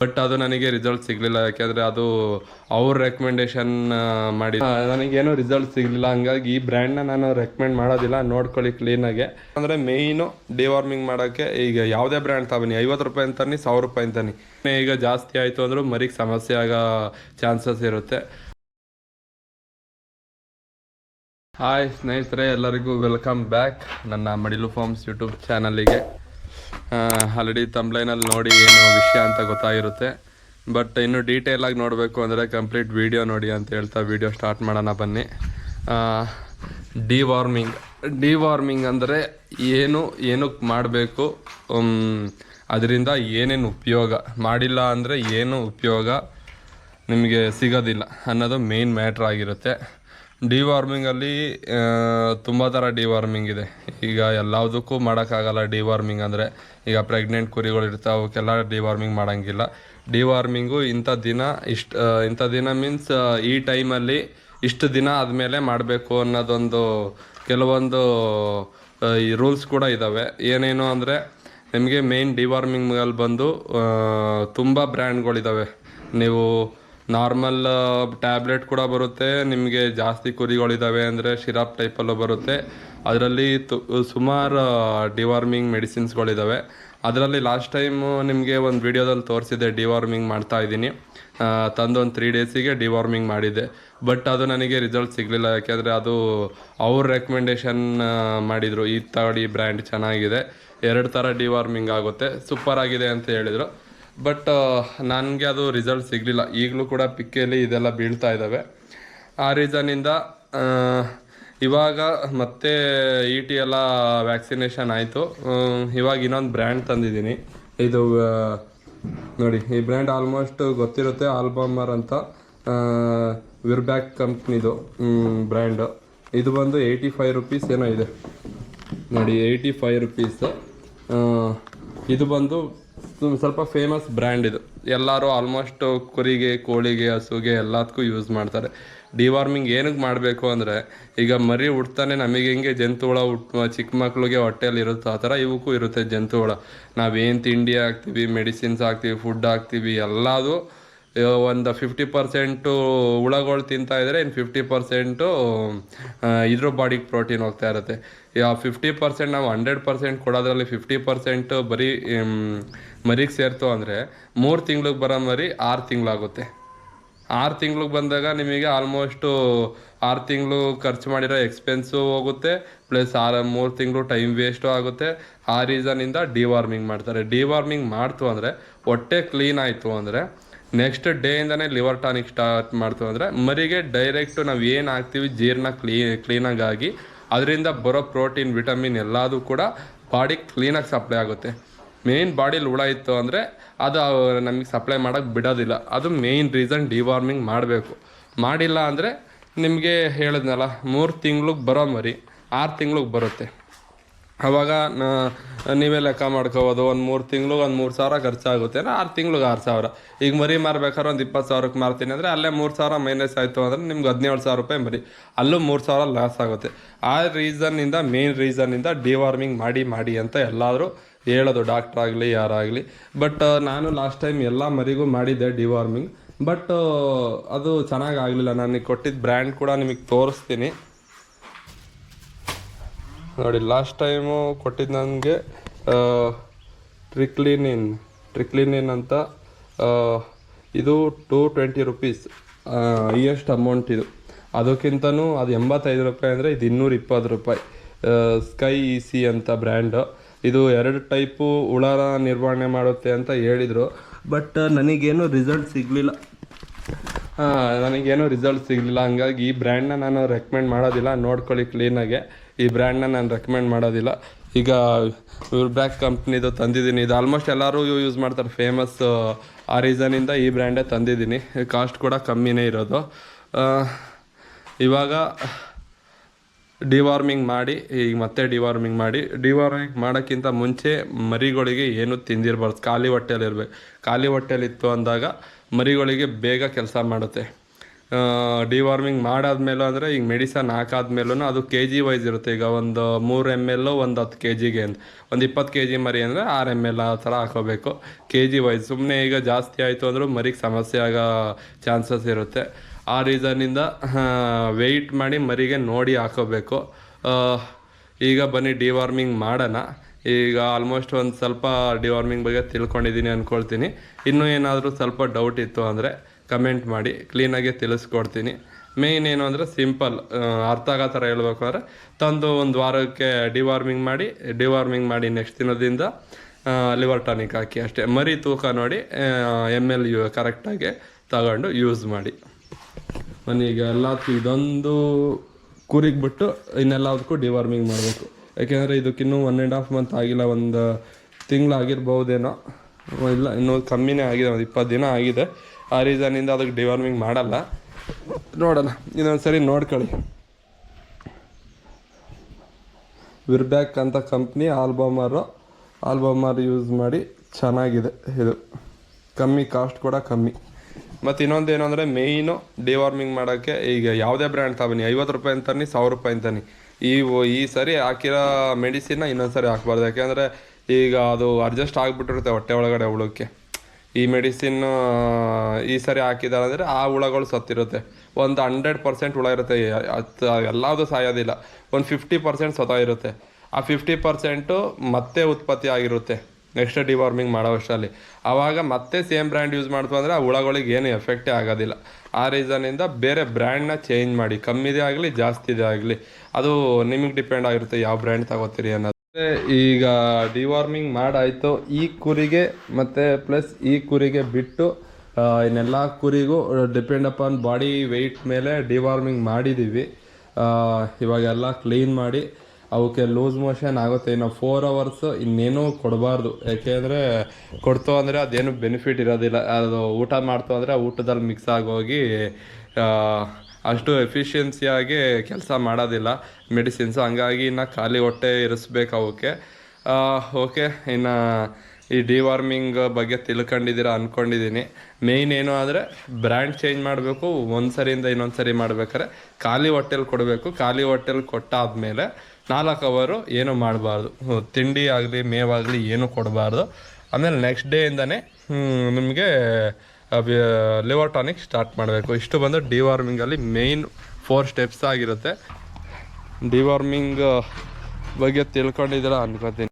But ಅದು ನನಗೆ result ಸಿಗಲಿಲ್ಲ, ಯಾಕೆಂದರೆ ಅದು ಅವ್ರ ರೆಕಮೆಂಡೇಶನ್ ಮಾಡಿ. ನನಗೇನು ರಿಸಲ್ಟ್ ಸಿಗಲಿಲ್ಲ, ಹಂಗಾಗಿ ಈ ಬ್ರ್ಯಾಂಡ್ನ ನಾನು ರೆಕಮೆಂಡ್ ಮಾಡೋದಿಲ್ಲ, ನೋಡ್ಕೊಳ್ಳಿ ಕ್ಲೀನಾಗೆ ಅಂದರೆ ಮೇಯ್ನು ಡಿವಾರ್ಮಿಂಗ್ ಮಾಡೋಕ್ಕೆ ಈಗ ಯಾವುದೇ ಬ್ರ್ಯಾಂಡ್ ತಗೊನಿ ಐವತ್ತು ರೂಪಾಯಿ ಅಂತಾನೆ ಸಾವಿರ ರೂಪಾಯಿ ಅಂತಾನೆ ಈಗ ಜಾಸ್ತಿ ಆಯಿತು ಅಂದರೂ ಮರಿಗೆ ಸಮಸ್ಯೆ ಆಗೋ ಚಾನ್ಸಸ್ ಇರುತ್ತೆ. ಹಾಯ್ ಸ್ನೇಹಿತರೆ, ಎಲ್ಲರಿಗೂ ವೆಲ್ಕಮ್ ಬ್ಯಾಕ್ ನನ್ನ ಮಡಿಲು ಫಾರ್ಮ್ಸ್ ಯೂಟ್ಯೂಬ್ ಚಾನಲಿಗೆ ಆಲ್ರೆಡಿ ತಂಬ್ಲೈನಲ್ಲಿ ನೋಡಿ ಏನು ವಿಷಯ ಅಂತ ಗೊತ್ತಾಗಿರುತ್ತೆ. ಬಟ್ ಇನ್ನು ಡೀಟೇಲ್ ಆಗಿ ನೋಡಬೇಕು ಅಂದರೆ ಕಂಪ್ಲೀಟ್ ವಿಡಿಯೋ ನೋಡಿ ಅಂತ ಹೇಳ್ತಾ ವಿಡಿಯೋ ಸ್ಟಾರ್ಟ್ ಮಾಡೋಣ ಬನ್ನಿ. ಡಿವಾರ್ಮಿಂಗ್ ಡಿವಾರ್ಮಿಂಗ್ ಅಂದರೆ ಏನು ಏನಕ್ಕೆ ಮಾಡಬೇಕು? ಅದರಿಂದ ಏನೇನು ಉಪಯೋಗ? ಮಾಡಿಲ್ಲ ಅಂದರೆ ಏನು ಉಪಯೋಗ? ನಿಮಗೆ ಸಿಗೋದಿಲ್ಲ ಅನ್ನೋದು ಮೇನ್ ಮ್ಯಾಟ್ರ್ ಆಗಿರುತ್ತೆ. ಡಿವಾರ್ಮಿಂಗಲ್ಲಿ ತುಂಬ ಥರ ಡಿವಾರ್ಮಿಂಗ್ ಇದೆ. ಈಗ ಎಲ್ಲದಕ್ಕೂ ಮಾಡೋಕ್ಕಾಗಲ್ಲ ಡಿವಾರ್ಮಿಂಗ್ ಅಂದರೆ, ಈಗ ಪ್ರೆಗ್ನೆಂಟ್ ಕುರಿಗಳು ಇರ್ತಾವೆ, ಅವಕ್ಕೆಲ್ಲ ಡಿವಾರ್ಮಿಂಗ್ ಮಾಡೋಂಗಿಲ್ಲ. ಡಿವಾರ್ಮಿಂಗು ಇಂಥ ದಿನ ಇಷ್ಟು ಇಂಥ ದಿನ ಮೀನ್ಸ್ ಈ ಟೈಮಲ್ಲಿ ಇಷ್ಟು ದಿನ ಆದಮೇಲೆ ಮಾಡಬೇಕು ಅನ್ನೋದೊಂದು, ಕೆಲವೊಂದು ಈ ರೂಲ್ಸ್ ಕೂಡ ಇದ್ದಾವೆ ಏನೇನು ಅಂದರೆ, ನಿಮಗೆ ಮೇನ್ ಡಿವಾರ್ಮಿಂಗಲ್ಲಿ ಬಂದು ತುಂಬ ಬ್ರ್ಯಾಂಡ್ಗಳಿದ್ದಾವೆ ನೀವು ನಾರ್ಮಲ್ ಟ್ಯಾಬ್ಲೆಟ್ ಕೂಡ ಬರುತ್ತೆ. ನಿಮಗೆ ಜಾಸ್ತಿ ಕುರಿಗಳಿದ್ದಾವೆ ಅಂದರೆ ಶಿರಾಪ್ ಟೈಪಲ್ಲೂ ಬರುತ್ತೆ. ಅದರಲ್ಲಿ ತು, ಸುಮಾರು ಡಿವಾರ್ಮಿಂಗ್ ಮೆಡಿಸಿನ್ಸ್ಗಳಿದ್ದಾವೆ ಅದರಲ್ಲಿ ಲಾಸ್ಟ್ ಟೈಮು ನಿಮಗೆ ಒಂದು ವಿಡಿಯೋದಲ್ಲಿ ತೋರಿಸಿದೆ ಡಿವಾರ್ಮಿಂಗ್ ಮಾಡ್ತಾ ಇದ್ದೀನಿ. ತಂದು ಒಂದು ತ್ರೀ ಡೇಸಿಗೆ ಡಿವಾರ್ಮಿಂಗ್ ಮಾಡಿದ್ದೆ. ಬಟ್ ಅದು ನನಗೆ ರಿಸಲ್ಟ್ ಸಿಗಲಿಲ್ಲ. ಯಾಕೆಂದರೆ ಅದು ಅವ್ರ ರೆಕಮೆಂಡೇಶನ್ ಮಾಡಿದರು. ಈ ತಗಡಿ ಬ್ರ್ಯಾಂಡ್ ಚೆನ್ನಾಗಿದೆ. ಎರಡು ಥರ ಡಿವಾರ್ಮಿಂಗ್ ಆಗುತ್ತೆ. ಸೂಪರ್ ಆಗಿದೆ ಅಂತ ಹೇಳಿದರು. ಬಟ್ ನನಗೆ ಅದು ರಿಸಲ್ಟ್ ಸಿಗಲಿಲ್ಲ. ಈಗಲೂ ಕೂಡ ಪಿಕ್ಕೆಯಲ್ಲಿ ಇದೆಲ್ಲ ಬೀಳ್ತಾ ಇದ್ದಾವೆ ಆ ರೀಸನಿಂದ ಇವಾಗ ಮತ್ತೆ ಇ ಟಿ ಎಲ್ಲ ವ್ಯಾಕ್ಸಿನೇಷನ್ ಆಯಿತು. ಇವಾಗ ಇನ್ನೊಂದು ಬ್ರ್ಯಾಂಡ್ ತಂದಿದ್ದೀನಿ. ಇದು ನೋಡಿ, ಈ ಬ್ರ್ಯಾಂಡ್ ಆಲ್ಮೋಸ್ಟ್ ಗೊತ್ತಿರುತ್ತೆ ಆಲ್ಬಮರ್ ಅಂತ. ವಿರ್ಬ್ಯಾಕ್ ಕಂಪ್ನಿದು ಬ್ರ್ಯಾಂಡು ಇದು ಬಂದು ಏಯ್ಟಿ ಫೈವ್ ರುಪೀಸ್ ಏನೋ ಇದೆ. ನೋಡಿ ಏಯ್ಟಿ ಫೈವ್ ರುಪೀಸ್ ಇದು ಬಂದು ಸ್ವಲ್ಪ ಫೇಮಸ್ ಬ್ರ್ಯಾಂಡ್ ಇದು. ಎಲ್ಲರೂ ಆಲ್ಮೋಸ್ಟ್ ಕುರಿಗೆ, ಕೋಳಿಗೆ, ಹಸುಗೆ ಎಲ್ಲದಕ್ಕೂ ಯೂಸ್ ಮಾಡ್ತಾರೆ. ಡಿವಾರ್ಮಿಂಗ್ ಏನಕ್ಕೆ ಮಾಡಬೇಕು ಅಂದರೆ, ಈಗ ಮರಿ ಹುಡ್ತಾನೆ ನಮಗೆ ಹೆಂಗೆ ಜಂತುಹುಳ ಹುಟ್ ಚಿಕ್ಕ ಮಕ್ಳಿಗೆ ಹೊಟ್ಟೆಯಲ್ಲಿ ಇರುತ್ತೋ ಆ ಥರ ಇವಕ್ಕೂ ಇರುತ್ತೆ ಜಂತುಹುಳ. ನಾವೇನು ತಿಂಡಿ ಹಾಕ್ತೀವಿ ಮೆಡಿಸಿನ್ಸ್ ಹಾಕ್ತೀವಿ ಫುಡ್ ಹಾಕ್ತೀವಿ, ಎಲ್ಲದು ಒಂದು ಫಿಫ್ಟಿ ಪರ್ಸೆಂಟು ಹುಳಗಳು ತಿಂತಾ ಇದ್ರೆ ಇನ್ನು ಫಿಫ್ಟಿ ಪರ್ಸೆಂಟು ಇದ್ರ ಬಾಡಿಗೆ ಪ್ರೋಟೀನ್ ಹೋಗ್ತಾ ಇರುತ್ತೆ. ಫಿಫ್ಟಿ ಪರ್ಸೆಂಟ್ ನಾವು ಹಂಡ್ರೆಡ್ ಪರ್ಸೆಂಟ್ ಕೊಡೋದ್ರಲ್ಲಿ ಫಿಫ್ಟಿ ಪರ್ಸೆಂಟ್ ಬರೀ ಮರಿಗೆ ಸೇರ್ತು ಅಂದರೆ ಮೂರು ತಿಂಗ್ಳಿಗೆ ಬರೋ ಮರಿ ಆರು ತಿಂಗಳಾಗುತ್ತೆ. ಆರು ತಿಂಗ್ಳಿಗೆ ಬಂದಾಗ ನಿಮಗೆ ಆಲ್ಮೋಸ್ಟು ಆರು ತಿಂಗಳು ಖರ್ಚು ಮಾಡಿರೋ ಎಕ್ಸ್ಪೆನ್ಸು ಹೋಗುತ್ತೆ ಪ್ಲಸ್ ಆರು, ಮೂರು ತಿಂಗಳು ಟೈಮ್ ವೇಸ್ಟು ಆಗುತ್ತೆ. ಆ ರೀಸನಿಂದ ಡಿವಾರ್ಮಿಂಗ್ ಮಾಡ್ತಾರೆ. ಡಿವಾರ್ಮಿಂಗ್ ಮಾಡ್ತು ಅಂದರೆ ಹೊಟ್ಟೆ ಕ್ಲೀನ್ ಆಯಿತು ಅಂದರೆ ನೆಕ್ಸ್ಟ್ ಡೇಯಿಂದನೇ ಲಿವರ್ ಟಾನಿಕ್ ಸ್ಟಾರ್ಟ್ ಮಾಡ್ತು ಅಂದರೆ ಮರಿಗೆ ಡೈರೆಕ್ಟು ನಾವು ಏನು ಹಾಕ್ತೀವಿ, ಜೀರ್ಣ ಕ್ಲೀ ಕ್ಲೀನಾಗಿ ಆಗಿ ಅದರಿಂದ ಬರೋ ಪ್ರೋಟೀನ್, ವಿಟಮಿನ್ ಎಲ್ಲದೂ ಕೂಡ ಬಾಡಿ ಕ್ಲೀನಾಗಿ ಸಪ್ಲೈ ಆಗುತ್ತೆ. ಮೇಯ್ನ್ ಬಾಡಿಲಿ ಹುಳ ಇತ್ತು ಅಂದರೆ ಅದು ನಮಗೆ ಸಪ್ಲೈ ಮಾಡೋಕ್ಕೆ ಬಿಡೋದಿಲ್ಲ. ಅದು ಮೇಯ್ನ್ ರೀಸನ್ ಡಿವಾರ್ಮಿಂಗ್ ಮಾಡಬೇಕು. ಮಾಡಿಲ್ಲ ಅಂದರೆ ನಿಮಗೆ ಹೇಳಿದ್ನಲ್ಲ, ಮೂರು ತಿಂಗ್ಳಿಗೆ ಬರೋ ಮರಿ, ಆರು ತಿಂಗ್ಳಿಗೆ ಬರುತ್ತೆ. ಅವಾಗ ನೀವೇ ಲೆಕ್ಕ ಮಾಡ್ಕೋಬೋದು. ಒಂದು ಮೂರು ತಿಂಗ್ಳಿಗೆ ಒಂದು ಮೂರು ಸಾವಿರ ಖರ್ಚಾಗುತ್ತೆ. ಅಂದರೆ ಆರು ತಿಂಗ್ಳಿಗೆ ಆರು ಸಾವಿರ. ಈಗ ಮರಿ ಮಾರ್ಬೇಕಾದ್ರೆ ಒಂದು ಇಪ್ಪತ್ತು ಸಾವಿರಕ್ಕೆ ಮಾರ್ತೀನಿ ಅಂದರೆ ಅಲ್ಲೇ ಮೂರು ಸಾವಿರ ಮೈನಸ್ ಆಯಿತು ಅಂದರೆ ನಿಮ್ಗೆ ಹದಿನೇಳು ಸಾವಿರ ರೂಪಾಯಿ ಮರಿ. ಅಲ್ಲೂ ಮೂರು ಸಾವಿರ ಲಾಸ್ ಆಗುತ್ತೆ. ಆ ರೀಸನ್ನಿಂದ ಮೇನ್ ರೀಸನ್ನಿಂದ ಡಿವಾರ್ಮಿಂಗ್ ಮಾಡಿ ಮಾಡಿ ಅಂತ ಎಲ್ಲಾದರೂ ಹೇಳೋದು. ಡಾಕ್ಟರ್ ಆಗಲಿ, ಯಾರಾಗಲಿ. ಬಟ್ ನಾನು ಲಾಸ್ಟ್ ಟೈಮ್ ಎಲ್ಲ ಮರಿಗೂ ಮಾಡಿದ್ದೆ ಡಿವಾರ್ಮಿಂಗ್ ಬಟ್ ಅದು ಚೆನ್ನಾಗಿ ಆಗಲಿಲ್ಲ. ನಾನು ಕೊಟ್ಟಿದ್ದ ಬ್ರ್ಯಾಂಡ್ ಕೂಡ ನಿಮಗೆ ತೋರಿಸ್ತೀನಿ. ನೋಡಿ ಲಾಸ್ಟ್ ಟೈಮು ಕೊಟ್ಟಿದ್ದು ನನಗೆ ಟ್ರಿಕ್ಲಿನಿನ್ ಟ್ರಿಕ್ಲಿನಿನ್ ಅಂತ ಇದು two twenty rupees highest amount ಇದು. ಅದಕ್ಕಿಂತನೂ ಅದು ಎಂಬತ್ತೈದು ರೂಪಾಯಿ ಅಂದರೆ ಇದು ಇನ್ನೂರ ಇಪ್ಪತ್ತು ರೂಪಾಯಿ. ಸ್ಕೈ ಇ ಸಿ ಅಂತ ಬ್ರ್ಯಾಂಡು ಇದು ಎರಡು ಟೈಪು ಉಳರ ನಿರ್ವಹಣೆ ಮಾಡುತ್ತೆ ಅಂತ ಹೇಳಿದರು. ಬಟ್ ನನಗೇನು ರಿಸಲ್ಟ್ ಸಿಗಲಿಲ್ಲ. ನನಗೇನು ರಿಸಲ್ಟ್ ಸಿಗಲಿಲ್ಲ. ಹಂಗಾಗಿ ಈ ಬ್ರ್ಯಾಂಡ್ನ ನಾನು ರೆಕಮೆಂಡ್ ಮಾಡೋದಿಲ್ಲ. ನೋಡ್ಕೊಳ್ಳಿ ಕ್ಲೀನಾಗೆ ಈ ಬ್ರ್ಯಾಂಡ್ನ ನಾನು ರೆಕಮೆಂಡ್ ಮಾಡೋದಿಲ್ಲ. ಈಗ ಬ್ರ್ಯಾಕ್ ಕಂಪ್ನಿದು ತಂದಿದ್ದೀನಿ. ಇದು ಆಲ್ಮೋಸ್ಟ್ ಎಲ್ಲರೂ ಯೂಸ್ ಮಾಡ್ತಾರೆ. ಫೇಮಸ್ ಆ ರೀಸನಿಂದ ಈ ಬ್ರ್ಯಾಂಡೇ ತಂದಿದ್ದೀನಿ. ಕಾಸ್ಟ್ ಕೂಡ ಕಮ್ಮಿನೇ ಇರೋದು. ಇವಾಗ ಡಿವಾರ್ಮಿಂಗ್ ಮಾಡಿ, ಈಗ ಮತ್ತೆ ಡಿವಾರ್ಮಿಂಗ್ ಮಾಡಿ. ಡಿವಾರ್ಮಿಂಗ್ ಮಾಡೋಕ್ಕಿಂತ ಮುಂಚೆ ಮರಿಗಳಿಗೆ ಏನು ತಿಂದಿರಬಾರ್ದು. ಖಾಲಿ ಹೊಟ್ಟೆಲಿ ಇರಬೇಕು. ಖಾಲಿ ಹೊಟ್ಟೆಲಿತ್ತು ಅಂದಾಗ ಮರಿಗಳಿಗೆ ಬೇಗ ಕೆಲಸ ಮಾಡುತ್ತೆ. ಡಿವಾರ್ಮಿಂಗ್ ಮಾಡಾದ್ಮೇಲೂ ಅಂದರೆ ಈಗ ಮೆಡಿಸನ್ ಹಾಕಾದ್ಮೇಲೂ ಅದು ಕೆ ಜಿ ವೈಸ್ ಇರುತ್ತೆ. ಈಗ ಒಂದು ಮೂರು ಎಂ ಎಲ್ ಒಂದು ಹತ್ತು ಕೆ ಜಿಗೆ ಅಂತ. ಒಂದು ಇಪ್ಪತ್ತು ಕೆ ಜಿ ಮರಿ ಅಂದರೆ ಆರು ಎಂ ಎಲ್ ಆ ಥರ ಹಾಕೋಬೇಕು. ಕೆ ಜಿ ವೈಸ್ ಸುಮ್ಮನೆ ಈಗ ಜಾಸ್ತಿ ಆಯಿತು ಅಂದರೂ ಮರಿಗೆ ಸಮಸ್ಯೆ ಆಗೋ ಚಾನ್ಸಸ್ ಇರುತ್ತೆ. ಆ ರೀಸನ್ನಿಂದ ವೆಯ್ಟ್ ಮಾಡಿ ಮರಿಗೆ ನೋಡಿ ಹಾಕೋಬೇಕು. ಈಗ ಬನ್ನಿ ಡಿವಾರ್ಮಿಂಗ್ ಮಾಡೋಣ. ಈಗ ಆಲ್ಮೋಸ್ಟ್ ಒಂದು ಸ್ವಲ್ಪ ಡಿವಾರ್ಮಿಂಗ್ ಬಗ್ಗೆ ತಿಳ್ಕೊಂಡಿದ್ದೀನಿ ಅಂದ್ಕೊಳ್ತೀನಿ ಇನ್ನೂ ಏನಾದರೂ ಸ್ವಲ್ಪ ಡೌಟ್ ಇತ್ತು ಅಂದರೆ ಕಮೆಂಟ್ ಮಾಡಿ ಕ್ಲೀನಾಗಿ ತಿಳಿಸ್ಕೊಡ್ತೀನಿ. ಮೇಯ್ನ್ ಏನು ಅಂದರೆ ಸಿಂಪಲ್ ಅರ್ಥ ಆಗೋ ಥರ ಹೇಳ್ಬೇಕು ಅಂದರೆ, ತಂದು ಒಂದು ವಾರಕ್ಕೆ ಡಿವಾರ್ಮಿಂಗ್ ಮಾಡಿ ಡಿವಾರ್ಮಿಂಗ್ ಮಾಡಿ ನೆಕ್ಸ್ಟ್ ದಿನದಿಂದ ಲಿವರ್ ಟಾನಿಕ್ ಹಾಕಿ ಅಷ್ಟೇ. ಮರಿ ತೂಕ ನೋಡಿ ಎಂ ಎಲ್ ಯು ಕರೆಕ್ಟಾಗಿ ತಗೊಂಡು ಯೂಸ್ ಮಾಡಿ. ಈಗ ಎಲ್ಲದಕ್ಕೂ ಇದೊಂದು ಕುರಿಗೆ ಬಿಟ್ಟು ಇನ್ನೆಲ್ಲದಕ್ಕೂ ಡಿವಾರ್ಮಿಂಗ್ ಮಾಡಬೇಕು. ಯಾಕೆಂದರೆ ಇದಕ್ಕಿನ್ನೂ ಒನ್ ಆ್ಯಂಡ್ ಹಾಫ್ ಮಂತ್ ಆಗಿಲ್ಲ, ಒಂದು ತಿಂಗಳಾಗಿರ್ಬೋದೇನೋ ಇಲ್ಲ, ಇನ್ನೂ ಕಮ್ಮಿನೇ ಆಗಿದೆ, ಒಂದು ಇಪ್ಪತ್ತು ದಿನ ಆಗಿದೆ. ಆ ರೀಸನಿಂದ ಅದಕ್ಕೆ ಡಿವಾರ್ಮಿಂಗ್ ಮಾಡಲ್ಲ. ನೋಡೋಣ, ಇನ್ನೊಂದು ಸರಿ ನೋಡ್ಕೊಳ್ಳಿ. ವಿರ್ಬ್ಯಾಕ್ ಅಂತ ಕಂಪ್ನಿ ಆಲ್ಬಮರು ಆಲ್ಬಮರ್ ಯೂಸ್ ಮಾಡಿ ಚೆನ್ನಾಗಿದೆ ಇದು. ಕಮ್ಮಿ ಕಾಸ್ಟ್ ಕೂಡ ಕಮ್ಮಿ. ಮತ್ತು ಇನ್ನೊಂದು ಏನು ಅಂದರೆ ಮೇಯ್ನು ಡಿವಾರ್ಮಿಂಗ್ ಮಾಡೋಕ್ಕೆ ಈಗ ಯಾವುದೇ ಬ್ರ್ಯಾಂಡ್ ತಗೊನಿ ಐವತ್ತು ರೂಪಾಯಿ ಅಂತಾನೆ ಸಾವಿರ ರೂಪಾಯಿ ಅಂತಾನೆ ಈ ಈ ಸರಿ ಹಾಕಿರೋ ಮೆಡಿಸಿನ್ನ ಇನ್ನೊಂದು ಸರಿ ಹಾಕ್ಬಾರ್ದು. ಯಾಕೆಂದರೆ ಈಗ ಅದು ಅಡ್ಜಸ್ಟ್ ಆಗಿಬಿಟ್ಟಿರುತ್ತೆ ಹೊಟ್ಟೆ ಒಳಗಡೆ ಹುಳಕ್ಕೆ ಈ ಮೆಡಿಸಿನ್ ಈ ಸರಿ ಹಾಕಿದ್ದಾರೆ ಅಂದರೆ ಆ ಹುಳಗಳು ಸತ್ತಿರುತ್ತೆ. ಒಂದು ಹಂಡ್ರೆಡ್ ಪರ್ಸೆಂಟ್ ಹುಳ ಇರುತ್ತೆ. ಎಲ್ಲದೂ ಸಾಯೋದಿಲ್ಲ. ಒಂದು ಫಿಫ್ಟಿ ಪರ್ಸೆಂಟ್ ಸ್ವತಃ ಇರುತ್ತೆ. ಆ ಫಿಫ್ಟಿ ಪರ್ಸೆಂಟು ಮತ್ತೆ ಉತ್ಪತ್ತಿ ಆಗಿರುತ್ತೆ. ನೆಕ್ಸ್ಟ್ ಡಿವಾರ್ಮಿಂಗ್ ಮಾಡೋ ಅಷ್ಟರಲ್ಲಿ. ಆವಾಗ ಮತ್ತೆ ಸೇಮ್ ಬ್ರ್ಯಾಂಡ್ ಯೂಸ್ ಮಾಡ್ತು ಅಂದರೆ ಆ ಹುಳಗಳಿಗೆ ಏನು ಎಫೆಕ್ಟೇ ಆಗೋದಿಲ್ಲ. ಆ ರೀಸನಿಂದ ಬೇರೆ ಬ್ರ್ಯಾಂಡ್ನ ಚೇಂಜ್ ಮಾಡಿ. ಕಮ್ಮಿದೇ ಆಗಲಿ, ಜಾಸ್ತಿದೇ ಆಗಲಿ. ಅದು ನಿಮಗೆ ಡಿಪೆಂಡ್ ಆಗಿರುತ್ತೆ. ಯಾವ ಬ್ರ್ಯಾಂಡ್ ತಗೋತೀರಿ ಅನ್ನೋದು. ಈಗ ಡಿವಾರ್ಮಿಂಗ್ ಮಾಡಾಯಿತು. ಈ ಕುರಿಗೆ ಮತ್ತು ಪ್ಲಸ್ ಈ ಕುರಿಗೆ ಬಿಟ್ಟು ಇನ್ನೆಲ್ಲ ಕುರಿಗೂ ಡಿಪೆಂಡ್ ಅಪಾನ್ ಬಾಡಿ ವೆಯ್ಟ್ ಮೇಲೆ ಡಿವಾರ್ಮಿಂಗ್ ಮಾಡಿದ್ದೀವಿ ಇವಾಗೆಲ್ಲ ಕ್ಲೀನ್ ಮಾಡಿ ಅವಕ್ಕೆ ಲೂಸ್ ಮೋಷನ್ ಆಗುತ್ತೆ. ಇನ್ನು ಫೋರ್ ಅವರ್ಸು ಇನ್ನೇನು ಕೊಡಬಾರ್ದು. ಯಾಕೆಂದರೆ ಕೊಡ್ತು ಅಂದರೆ ಅದೇನು ಬೆನಿಫಿಟ್ ಇರೋದಿಲ್ಲ. ಅದು ಊಟ ಮಾಡ್ತು ಅಂದರೆ ಊಟದಲ್ಲಿ ಮಿಕ್ಸ್ ಆಗೋಗಿ ಅಷ್ಟು ಎಫಿಷಿಯನ್ಸಿಯಾಗಿ ಕೆಲಸ ಮಾಡೋದಿಲ್ಲ ಮೆಡಿಸಿನ್ಸ್ ಹಂಗಾಗಿ ಇನ್ನು ಖಾಲಿ ಹೊಟ್ಟೆ ಇರಿಸ್ಬೇಕು ಅವಕ್ಕೆ ಓಕೆ, ಇನ್ನು ಈ ಡಿವಾರ್ಮಿಂಗ್ ಬಗ್ಗೆ ತಿಳ್ಕೊಂಡಿದ್ದೀರ ಅಂದ್ಕೊಂಡಿದ್ದೀನಿ ಮೇಯ್ನ್ ಏನು ಆದರೆ ಬ್ರ್ಯಾಂಡ್ ಚೇಂಜ್ ಮಾಡಬೇಕು ಒಂದು ಸರಿಯಿಂದ ಇನ್ನೊಂದು ಸರಿ ಮಾಡ್ಬೇಕಾದ್ರೆ ಖಾಲಿ ಹೊಟ್ಟೆಲಿ ಕೊಡಬೇಕು. ಖಾಲಿ ಹೊಟ್ಟೆಲಿ ಕೊಟ್ಟಾದ್ಮೇಲೆ ನಾಲ್ಕು ಅವರು ಏನು ಮಾಡಬಾರ್ದು. ತಿಂಡಿ ಆಗಲಿ, ಮೇವಾಗಲಿ ಏನು ಕೊಡಬಾರ್ದು. ಆಮೇಲೆ ನೆಕ್ಸ್ಟ್ ಡೇಯಿಂದನೇ ನಿಮಗೆ ಲಿವರ್ ಟಾನಿಕ್ ಸ್ಟಾರ್ಟ್ ಮಾಡಬೇಕು. ಇಷ್ಟು ಬಂದು ಡಿವಾರ್ಮಿಂಗಲ್ಲಿ ಮೇಯ್ನ್ ಫೋರ್ ಸ್ಟೆಪ್ಸ್ ಆಗಿರುತ್ತೆ. ಡಿವಾರ್ಮಿಂಗ್ ಬಗ್ಗೆ ತಿಳ್ಕೊಂಡಿದ್ದೀರಾ ಅನ್ಕೋತೀನಿ.